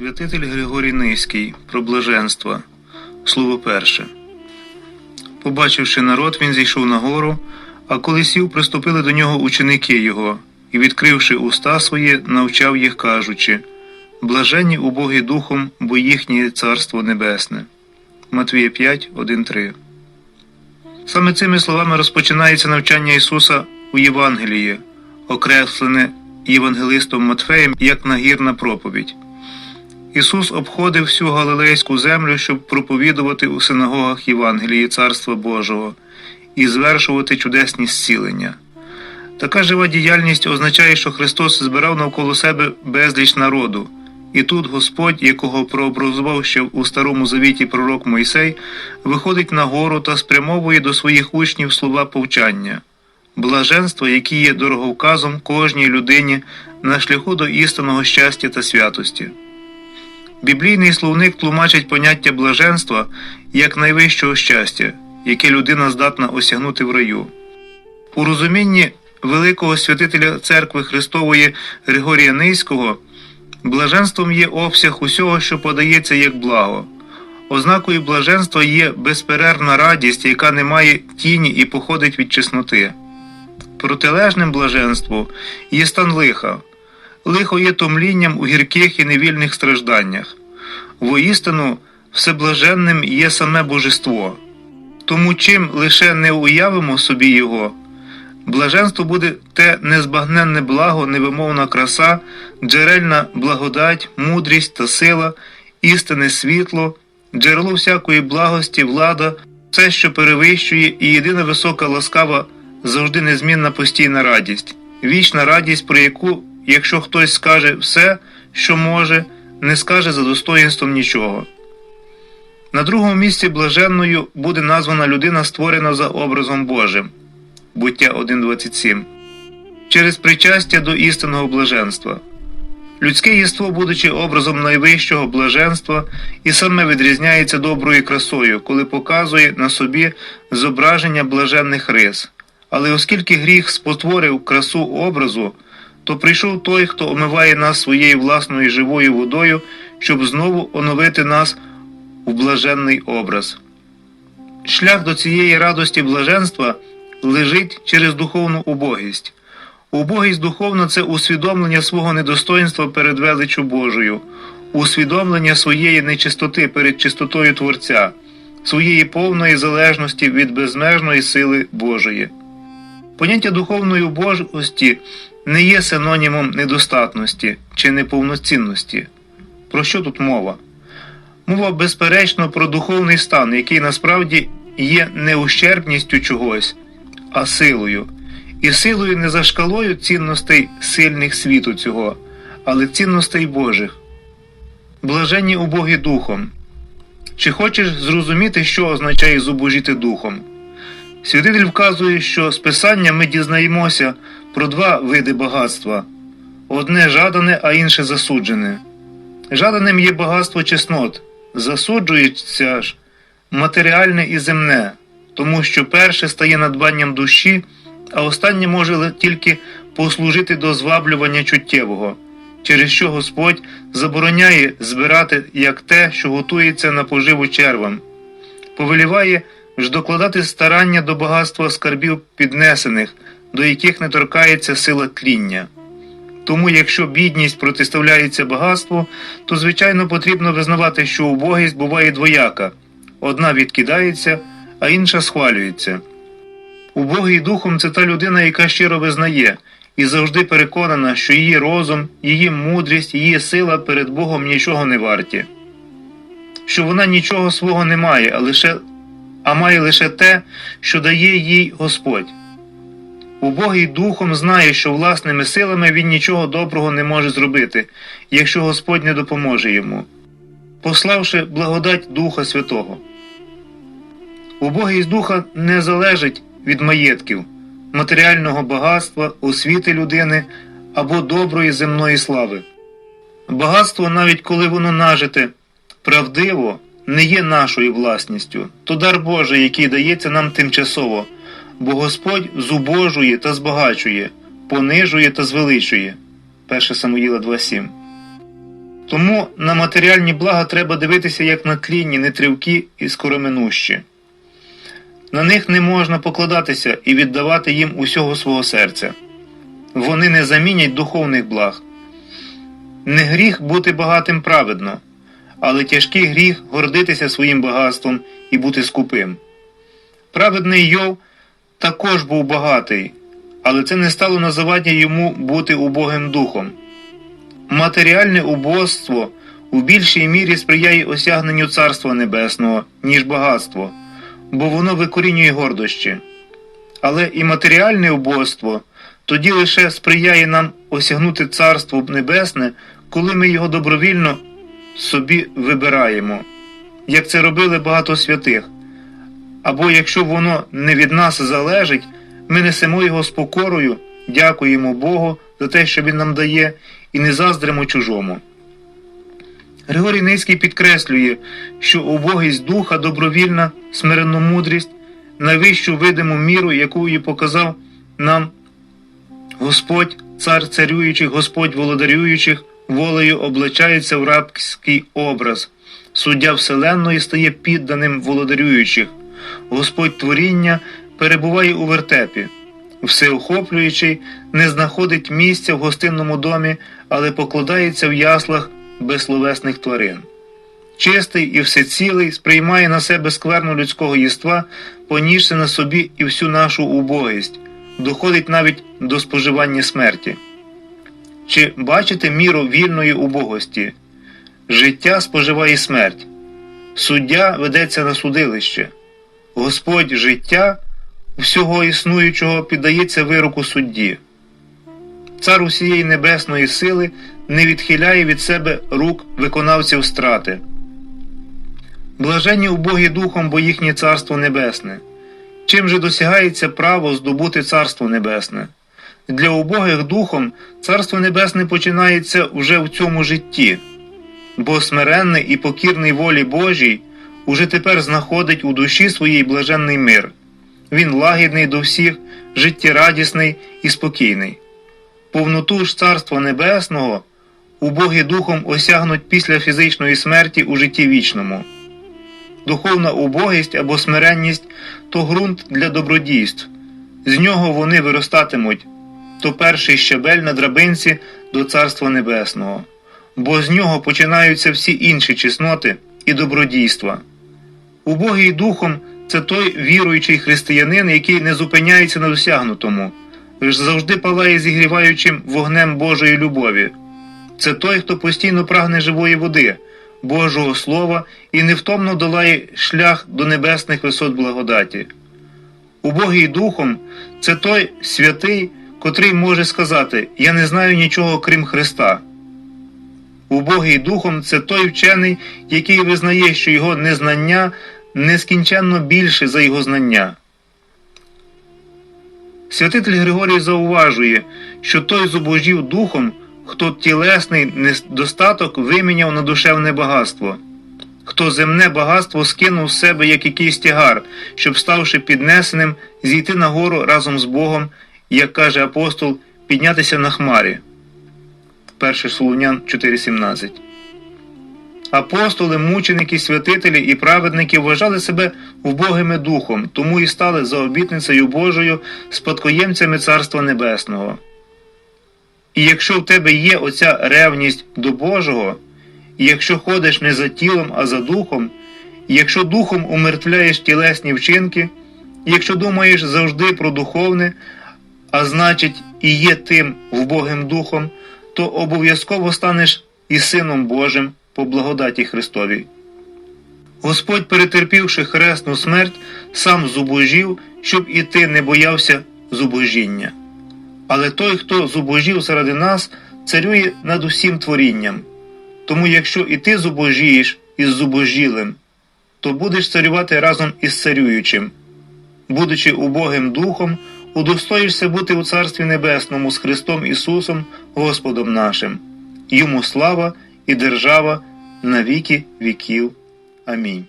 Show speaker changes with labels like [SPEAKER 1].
[SPEAKER 1] Святитель Григорій Низький про блаженство. Слово перше. Побачивши народ, він зійшов на гору, а коли сів, приступили до нього ученики його, і, відкривши уста свої, навчав їх, кажучи Блаженні убогі духом, бо їхнє царство небесне. Матвія 5, 1, 3. Саме цими словами розпочинається навчання Ісуса у Євангелії, окреслене євангелистом Матфеєм як нагірна проповідь. Ісус обходив всю Галилейську землю, щоб проповідувати у синагогах Євангелії Царства Божого і звершувати чудесні зцілення. Така жива діяльність означає, що Христос збирав навколо себе безліч народу, і тут Господь, якого прообразував ще у Старому Завіті пророк Мойсей, виходить на гору та спрямовує до своїх учнів слова повчання, блаженство, які є дороговказом кожній людині на шляху до істинного щастя та святості. Біблійний словник тлумачить поняття блаженства як найвищого щастя, яке людина здатна осягнути в раю. У розумінні великого святителя Церкви Христової Григорія Низького блаженством є обсяг усього, що подається як благо. Ознакою блаженства є безперервна радість, яка не має тіні і походить від чесноти. Протилежним блаженству є стан лиха. Лихо є томлінням у гірких і невільних стражданнях. Воістину, всеблаженним є саме божество. Тому чим лише не уявимо собі його, блаженство буде те незбагненне благо, невимовна краса, джерельна благодать, мудрість та сила, істинне світло, джерело всякої благості, влада, все, що перевищує, і єдина висока ласкава, завжди незмінна постійна радість, вічна радість, про яку, якщо хтось скаже все, що може, не скаже за достоїнством нічого. На другому місці блаженною буде названа людина, створена за образом Божим. Буття 1.27. Через причастя до істинного блаженства. Людське єство, будучи образом найвищого блаженства, і саме відрізняється доброю красою, коли показує на собі зображення блаженних рис. Але оскільки гріх спотворив красу образу, то прийшов той, хто омиває нас своєю власною живою водою, щоб знову оновити нас у блаженний образ. Шлях до цієї радості блаженства лежить через духовну убогість. Убогість духовна це усвідомлення свого недостоинства перед величчю Божою, усвідомлення своєї нечистоти перед чистотою Творця, своєї повної залежності від безмежної сили Божої. Поняття духовної убожості не є синонімом недостатності чи неповноцінності. Про що тут мова? Мова безперечно про духовний стан, який насправді є не ущербністю чогось, а силою. І силою не за шкалою цінностей сильних світу цього, але цінностей Божих. Блаженні убогі духом. Чи хочеш зрозуміти, що означає зубожіти духом? Святитель вказує, що з Писання ми дізнаємося про два види багатства. Одне жадане, а інше засуджене. Жаданим є багатство чеснот, засуджується ж матеріальне і земне, тому що перше стає надбанням душі, а останнє може тільки послужити до зваблювання чуттєвого, через що Господь забороняє збирати як те, що готується на поживу червам, повеліває ж докладати старання до багатства скарбів піднесених, до яких не торкається сила тління. Тому, якщо бідність протиставляється багатству, то звичайно потрібно визнавати, що убогість буває двояка одна відкидається, а інша схвалюється. Убогий духом це та людина, яка щиро визнає і завжди переконана, що її розум, її мудрість, її сила перед Богом нічого не варті, що вона нічого свого не має, а, лише, а має лише те, що дає їй Господь. Убогий духом знає, що власними силами він нічого доброго не може зробити, якщо Господь не допоможе йому, пославши благодать Духа Святого. Убогість духа не залежить від маєтків, матеріального багатства, освіти людини або доброї земної слави. Багатство, навіть коли воно нажите правдиво, не є нашою власністю, то дар Божий, який дається нам тимчасово, бо Господь зубожує та збагачує, понижує та звеличує. 1 Самуїла 2.7 Тому на матеріальні блага треба дивитися як на тлінні, нетривкі і скороминущі. На них не можна покладатися і віддавати їм усього свого серця. Вони не замінять духовних благ. Не гріх бути багатим праведно, але тяжкий гріх гордитися своїм багатством і бути скупим. Праведний Йов також був багатий, але це не стало на заваді йому бути убогим духом. Матеріальне убожство у більшій мірі сприяє осягненню Царства Небесного, ніж багатство, бо воно викорінює гордощі. Але і матеріальне убожство тоді лише сприяє нам осягнути Царство Небесне, коли ми його добровільно собі вибираємо, як це робили багато святих. Або якщо воно не від нас залежить, ми несемо його з покорою, дякуємо Богу за те, що Він нам дає, і не заздримо чужому. Григорій Ницький підкреслює, що убогість духа добровільна, смиренну мудрість, найвищу видиму міру, якою показав нам Господь, цар царюючих, Господь володарюючих, волею облачається в рабський образ, суддя Вселенної стає підданим володарюючих, Господь творіння перебуває у вертепі, всеохоплюючий не знаходить місця в гостинному домі, але покладається в яслах безсловесних тварин. Чистий і всецілий сприймає на себе скверну людського єства, понісши на собі і всю нашу убогість, доходить навіть до споживання смерті. Чи бачите міру вільної убогості? Життя споживає смерть, суддя ведеться на судилище, Господь життя всього існуючого піддається вироку судді. Цар усієї небесної сили не відхиляє від себе рук виконавців страти. Блаженні убогі духом, бо їхнє царство небесне. Чим же досягається право здобути царство небесне? Для убогих духом царство небесне починається вже в цьому житті, бо смиренний і покірний волі Божій уже тепер знаходить у душі своїй блаженний мир. Він лагідний до всіх, життєрадісний і спокійний. Повноту ж Царства Небесного убогі духом осягнуть після фізичної смерті у житті вічному. Духовна убогість або смиренність то ґрунт для добродійств, з нього вони виростатимуть, то перший щабель на драбинці до Царства Небесного, бо з нього починаються всі інші чесноти і добродійства. Убогий духом це той віруючий християнин, який не зупиняється на досягнутому, лиш завжди палає зігріваючим вогнем Божої любові. Це той, хто постійно прагне живої води, Божого Слова і невтомно долає шлях до небесних висот благодаті. Убогий духом це той святий, котрий може сказати Я не знаю нічого крім Христа. Убогий духом це той вчений, який визнає, що його незнання нескінченно більше за його знання. Святитель Григорій зауважує, що той зубожів духом, хто тілесний недостаток виміняв на душевне багатство, хто земне багатство скинув з себе як якийсь тягар, щоб, ставши піднесеним, зійти на гору разом з Богом, як каже апостол, піднятися на хмарі. 1 Солунян 4,17 Апостоли, мученики, святителі і праведники вважали себе вбогими духом, тому і стали за обітницею Божою спадкоємцями Царства Небесного. І якщо в тебе є оця ревність до Божого, і якщо ходиш не за тілом, а за духом, і якщо духом умертвляєш тілесні вчинки, і якщо думаєш завжди про духовне, а значить, і є тим вбогим духом, то обов'язково станеш і Сином Божим по благодаті Христовій. Господь, перетерпівши хресну смерть, сам зубожів, щоб і ти не боявся зубожіння. Але той, хто зубожів заради нас, царює над усім творінням. Тому, якщо і ти зубожієш із зубожілим, то будеш царювати разом із царюючим. Будучи убогим духом, удостоїшся бути у Царстві Небесному з Христом Ісусом, Господом нашим. Йому слава і держава на віки віків. Амінь.